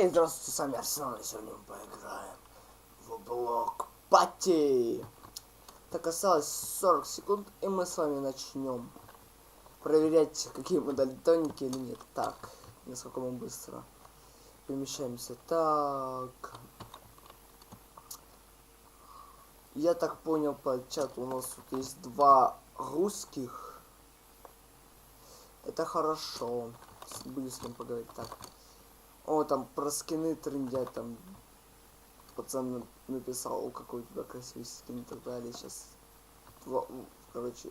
Эй, здравствуйте, с вами Арсенал, и сегодня мы поиграем в блок пати. Так, осталось 40 секунд, и мы с вами начнем проверять, какие мы дальтоники или нет. Так, насколько мы быстро перемещаемся. Так. Я так понял по чату, у нас тут есть два русских. Это хорошо. Буду с ним поговорить. Так. О, там про скины трендят, там пацан написал, о, какой у тебя красивый скин и так далее. Сейчас, короче,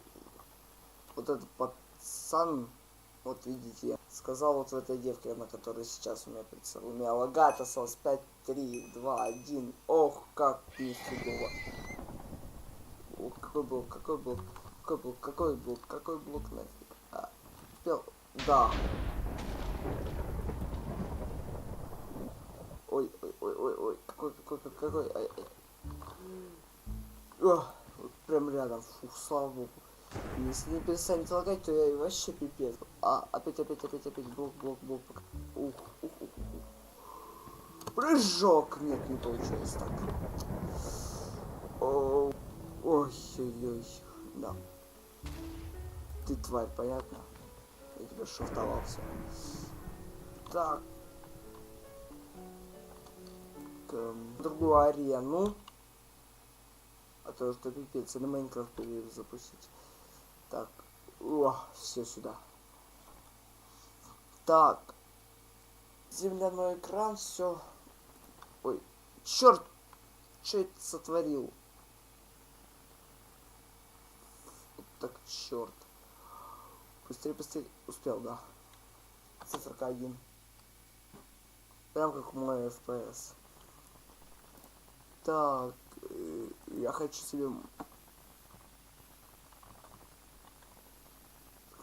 вот этот пацан, вот видите, сказал вот в этой девке, на которой сейчас у меня прицел. У меня лагает осталось 5, 3, 2, 1. Ох, как нифигово. О, какой блок, какой блок, какой блок, какой блок, какой блок нафиг. А, успел, да. Ой, ой, ой, ой, ой, какой, какой, какой, какой, ай, ай. О, вот прям рядом, фух, слава богу. Если не перестанет лагать, то я и вообще пипец. А, опять, опять, опять, опять, блок, блок, блок. Ух, ух, ух, ух. Прыжок! Нет, не получилось так. Ой, ой, ой, да. Ты тварь, понятно? Я тебя шифтовался. Так, эм, другую арену. А то что пипец, или Майнкрафт запустить. Так, о, все сюда. Так. Земляной экран, все. Ой, черт! Что это сотворил? Вот так, черт. Быстрее, быстрее. Успел, да. Циферка 1. Прям как мой FPS. Так, э, я хочу себе...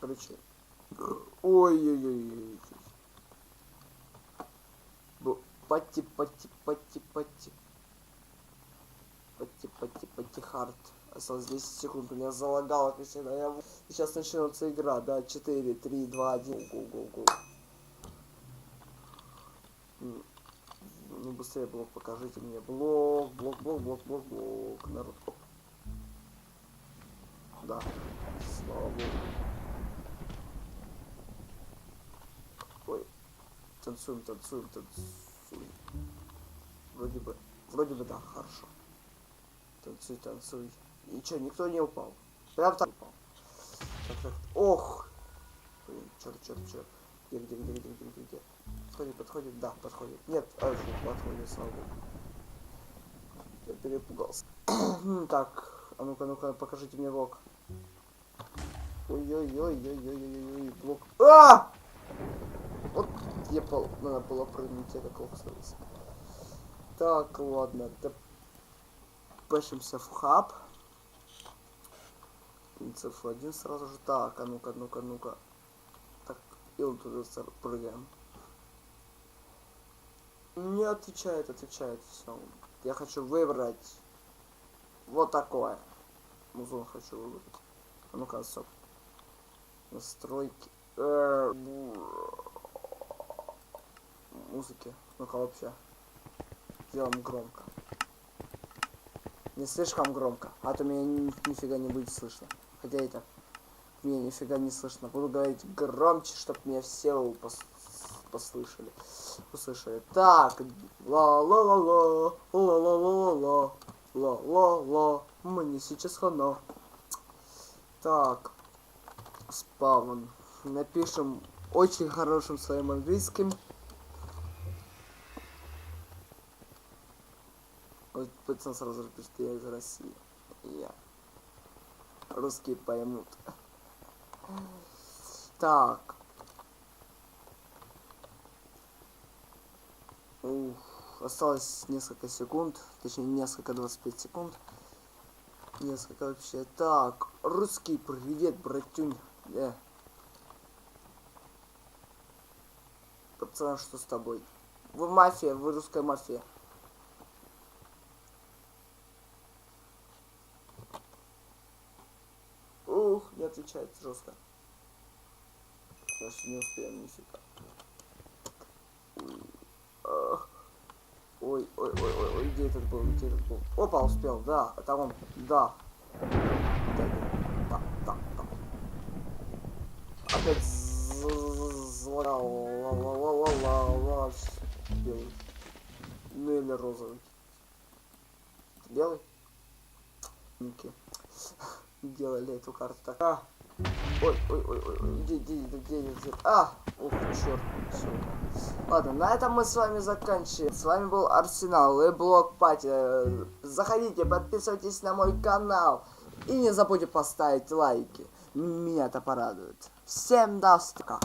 Короче... Ой-ой-ой. Пати, пати, пати, пати. Пати, пати, пати, хард. Осталось 10 секунд, у меня залагало, всегда. Я... Сейчас начнется игра, да, 4, 3, 2, 1. Го, го, го. Ну быстрее блок покажите мне. Блок, блок, блок, блок, блок, блок. Народ. Да. Слава богу. Ой. Танцуем, танцуем, танцуем. Вроде бы. Вроде бы да, хорошо. Танцуй, танцуй. И чё, никто не упал. Прям так упал. Так, так. Ох! Блин, черт, черт, черт. Где, где, где, где, где, где, где? Подходит, подходит, да, подходит. Нет, а, подходит, слава богу. Я перепугался. так, а ну-ка, ну-ка, покажите мне блок. Ой-ой-ой-ой-ой-ой-ой, блок. А! Вот я пол, надо было прыгнуть, я как лох свалился. Так, ладно, пэшимся в хаб. Цифру один сразу же. Так, а ну-ка, ну-ка, ну-ка. И он туда прыгаем. Не отвечает, отвечает. Все. Я хочу выбрать вот такое. Музон хочу выбрать. А ну-ка, стоп. Настройки. Э, музыки. Ну-ка вообще. Сделаем громко. Не слишком громко, а то меня ни, нифига не будет слышно. Хотя и так меня нифига не слышно. Буду говорить громче, чтобы меня все пос послышали. Услышали. Так, ла-ла-ла-ла, ла-ла-ла-ла-ла, ла-ла-ла, мне сейчас хана. Так, спавн. Напишем очень хорошим своим английским. Вот пацан сразу же пишет, я из России. Я. Русские поймут. Так. Ух, осталось несколько секунд, точнее несколько 25 секунд. Несколько вообще. Так, русский привет, братюнь. Э. Пацан, что с тобой? Вы мафия, вы русская мафия. Отвечает жестко. Значит, не успеем нифига. Ах. где этот был, где этот был? Опа, успел, да, это он, да. Да, да, да. Опять зла ла ла ла ла ла ла белый. Ну или розовый. Белый? Ники. Делали эту карту так. А! Ой, ой, ой, ой, где, где, где, где, а! Ух, черт, всё. Ладно, на этом мы с вами заканчиваем. С вами был Арсенал и Блок Пати. Заходите, подписывайтесь на мой канал. И не забудьте поставить лайки. Меня это порадует. Всем до встречи.